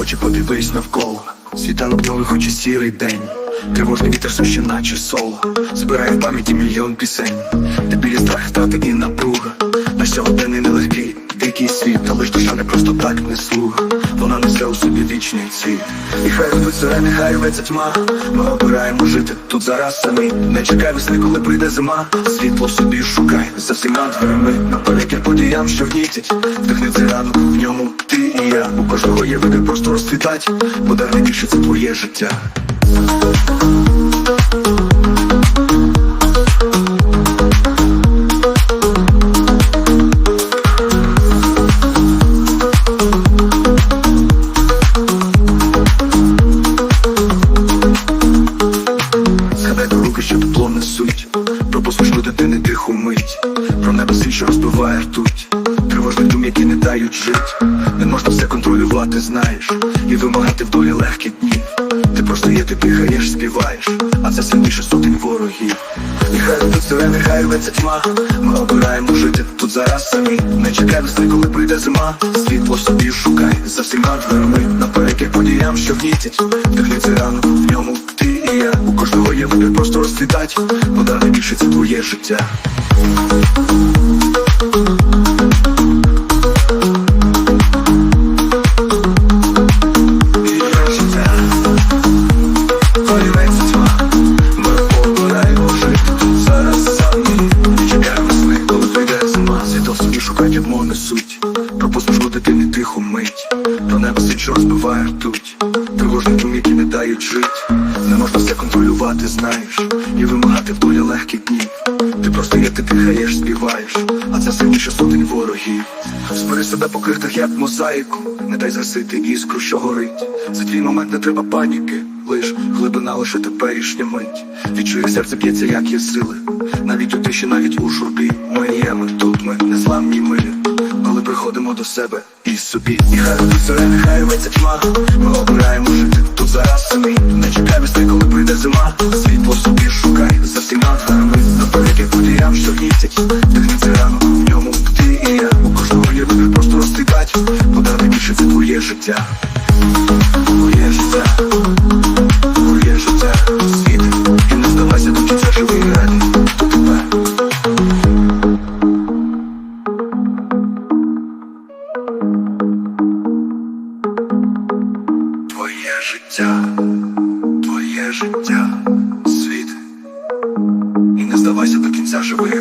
очі подивись навколо Світанок новий, хоч сірий день. Тривожний вітер суще, ще наче соло Збирає в пам'яті мільйон пісень. Де білі страх, втрати і напруга. Наш сьогоденний світ Та лиш душа не просто так не слуга. Вона несе у собі вічний цвіт І хай рвуть сирени, хай рветься тьма Ми обираємо жити тут зараз самі Не чекай весни, коли прийде зима. Світло в собі шукай за всіма дверми Наперекір подіям, що гнітять Вдихни цей ранок, в ньому ти і я. У кожного є вибір просто розцвітать. Бо найбільше це твоє життя тепло несуть. Про послушну дитини тиху мить. Про небеси, що розбиває ртуть. Тривожних дум, які не дають жить. Не можна все контролювати, знаєш. І вимагати в долі легкі дні. Ти просто є, ти дихаєш, співаєш. А це сильніше сотень ворогів. І хай тут сирени, хай рветься тьма. Ми обираємо жити тут зараз самі. Не чекай весни, коли прийде зима. Світло собі шукай за всіма дверми. Наперекір подіям, що гнітять цей ранок, в ньому ти і я кожного є вибір просто розцвітать Бо дар найбільше це твоє життя Твоє життя Появиться мить Про небо що розбиває ртуть Тривожні дум, які не дають жить. Не можна все контролювати, знаєш. І вимагати в долі легких днів. Ти просто є, ти дихаєш, співаєш. А це сильніше сотень ворогів. Збери себе по крихтах, як мозаїку. Не дай засити іскру, що горить. За твій момент не треба паніки Лиш глибина лише теперішня мить. Відчує серце б'ється, як є сили. Навіть у тиші, навіть у журбі. Ми є, ми тут, ми незламні ми. Коли приходимо до себе і собі. І хай тут сирени, хай рветься тьма. Ми обираємо жити тут зараз самі. Не чекай весни, коли прийде зима. Світло собі шукай за всіма дверми Наперекір подіям, що гнітять Дихни цей ранок, в ньому ти і я. У кожного є вибір просто розцвітать Бо дар найбільше це твоє життя Життя, твоє життя, світ. І не здавайся до кінця живої і